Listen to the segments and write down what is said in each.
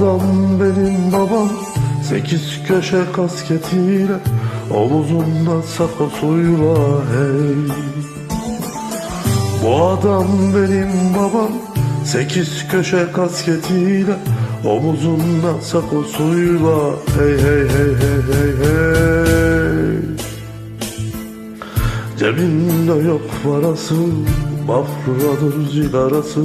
adam benim babam Sekiz köşe kasketiyle Omuzunda sakosuyla hey. Bu adam benim babam Sekiz köşe kasketiyle Omuzunda sakosuyla Hey hey hey hey hey hey. Cebinde yok parası Bafradır cigarası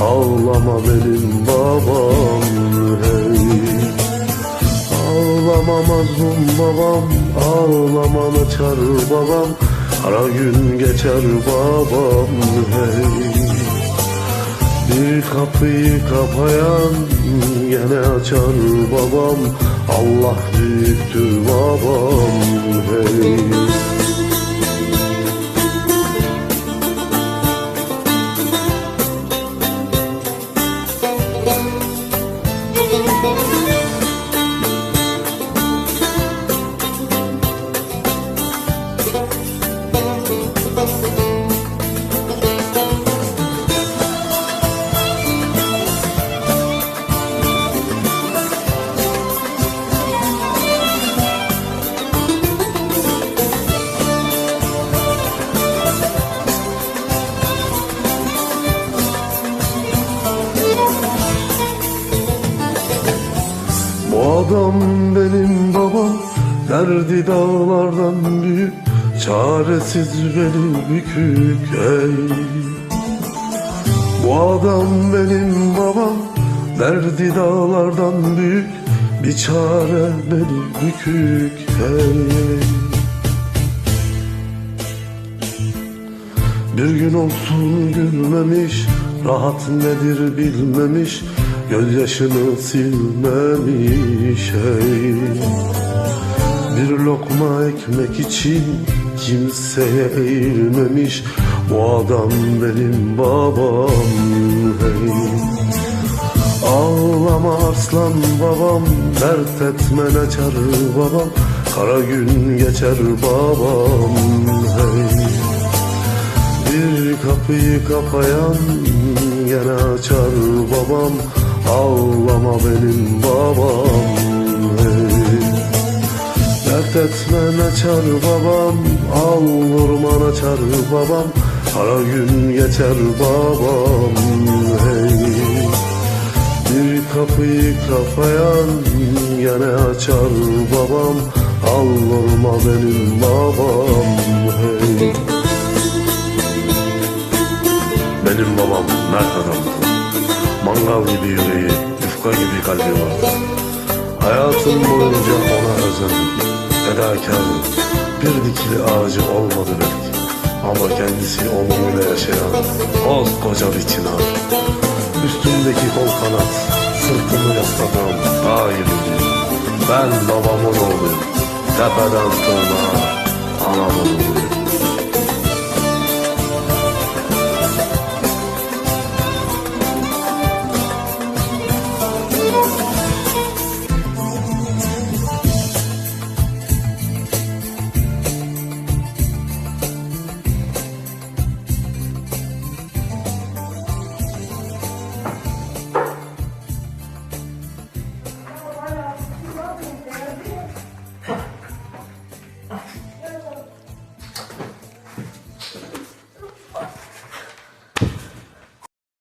Ağlama benim babam hey. Ağlama mazlum babam Ağlaman açar babam. Kara gün geçer babam hey. Bir kapıyı kapayan Gene açar babam. Allah büyüktür babam hey adam benim babam Derdi dağlardan büyük Çaresiz beni bükük ey. Bu adam benim babam Derdi dağlardan büyük Bir çare beni bükük ey. Bir gün olsun gülmemiş Rahat nedir bilmemiş Gözyaşını silmemiş ey Bir lokma ekmek için Kimseye eğilmemiş. Bu adam benim babam hey. Ağlama arslan babam Dert etmen açar babam. Kara gün geçer babam hey. Bir kapıyı kapayan gene açar babam Ağlama benim babam hey. Dert etmen açar babam Al vurman açar babam Kara gün geçer babam hey. Bir kapıyı kapayan gene açar babam Al vurma benim babam hey. Benim babam mert adamdı. Mangal gibi yüreği, yufka gibi kalbi vardı. Hayatım boyunca ona özendim. Fedakardı. Bir dikili ağacı olmadı belki. Ama kendisi onuruyla yaşayan koskoca bir çınar. Üstümdeki kol kanat, sırtımı yasladığım dairiydi. Ben babamın oğluyum. Tepeden tırnağa anamın oğluyum.